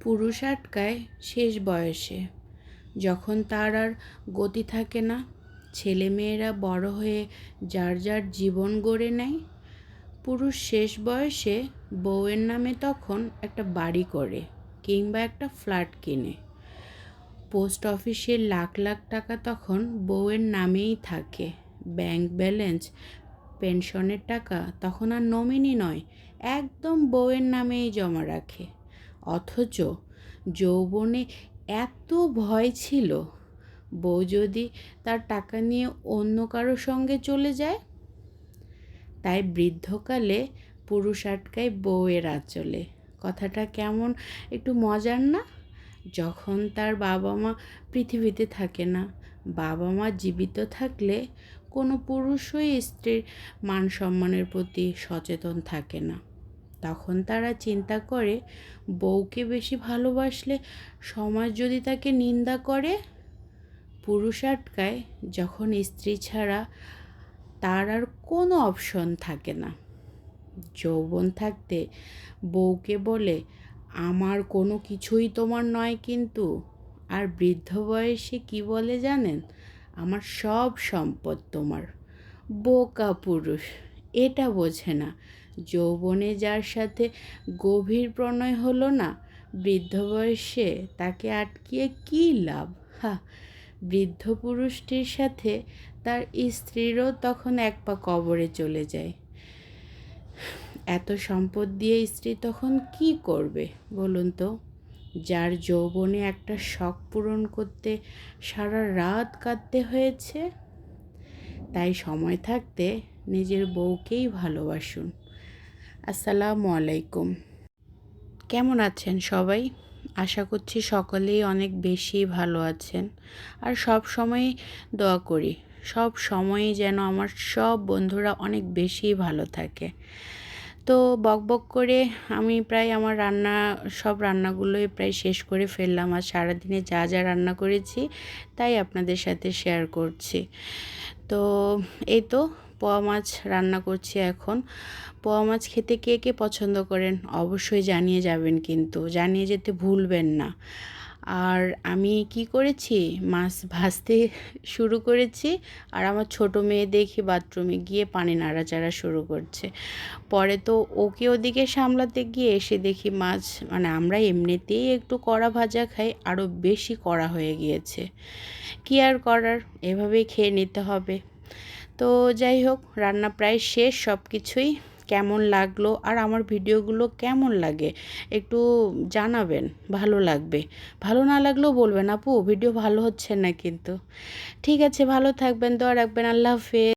পুরুষ আটকায় শেষ বয়সে। যখন তার আর গতি থাকে না, ছেলেমেয়েরা বড় হয়ে যার যার জীবন গড়ে নেয়, পুরুষ শেষ বয়সে বউয়ের নামে তখন একটা বাড়ি করে কিংবা একটা ফ্ল্যাট কিনে। পোস্ট অফিসে লাখ লাখ টাকা তখন বউয়ের নামেই থাকে। ব্যাংক ব্যালেন্স, পেনশনের টাকা তখন আর নমিনি নয়, একদম বউয়ের নামেই জমা রাখে। অথচ যৌবনে এত ভয় ছিল, বউ যদি তার টাকা নিয়ে অন্য কারও সঙ্গে চলে যায়? তাই বৃদ্ধকালে পুরুষ আটকায় বউয়ের আঁচলে। কথাটা কেমন একটু মজার না? যখন তার বাবা মা পৃথিবীতে থাকে না বাবা মা জীবিত থাকলে কোনো পুরুষই স্ত্রীর মান সম্মানের প্রতি সচেতন থাকে না। তখন তারা চিন্তা করে, বউকে বেশি ভালোবাসলে সমাজ যদি তাকে নিন্দা করে? পুরুষ আটকায়, যখন স্ত্রী ছাড়া তার আর কোনো অপশন থাকে না। যৌবন থাকতে বউকে বলে, আমার কোনো কিছুই তোমার নয় কিন্তু, আর বৃদ্ধ বয়সে কি বলে জানেন? আমার সব সম্পদ তোমার। বোকা পুরুষ, এটা বোঝে না। যৌবনে যার সাথে গভীর প্রণয় হলো না, বৃদ্ধ বয়সে তাকে আটকিয়ে কী লাভ? হা বৃদ্ধ পুরুষটির সাথে তার স্ত্রীরও তখন এক পা কবরে চলে যায়। এত সম্পদ দিয়ে স্ত্রী তখন কি করবে বলুন তো? যার যৌবনে একটা শখ পূরণ করতে সারা রাত কাঁদতে হয়েছে? তাই সময় থাকতে নিজের বউকেই ভালোবাসুন। আসসালামু আলাইকুম। কেমন আছেন সবাই? আশা করছি সকলেই অনেক বেশি ভালো আছেন। আর সব সময় দোয়া করি, সব সময়ই যেন আমার সব বন্ধুরা অনেক বেশি ভালো থাকে। তো বক বক করে আমি প্রায় আমার রান্না, সব রান্নাগুলোই প্রায় শেষ করে ফেললাম। আর সারাদিনে যা যা রান্না করেছি, তাই আপনাদের সাথে শেয়ার করছি। তো এই তো পোয়া মাছ রান্না করছি এখন। পোয়া মাছ খেতে কে কে পছন্দ করেন অবশ্যই জানিয়ে যাবেন কিন্তু, জানিয়ে যেতে ভুলবেন না। আর আমি কি করেছি? মাছ ভাজতে শুরু করেছি আর আমার ছোট মেয়ে দেখি বাথরুমে গিয়ে পানি নাড়াচাড়া শুরু করছে। পরে তো ওকে ওদিকে সামলাতে গিয়ে এসে দেখি মাছ মানে আমরা এমনিতেই একটু কড়া ভাজা খাই, আরও বেশি কড়া হয়ে গিয়েছে। কী আর করার? এভাবেই খেয়ে নিতে হবে। তো যাই হোক, রান্না প্রায় শেষ সব কিছুই কেমন লাগল আর আমার ভিডিওগুলো কেমন লাগে একটু জানাবেন, ভালো লাগবে। ভালো না লাগলেও বলবেন, আপু, ভিডিও ভালো হচ্ছে না কিন্তু। ঠিক আছে, ভালো থাকবেন, দোয়া রাখবেন, আল্লাহ হাফেজ।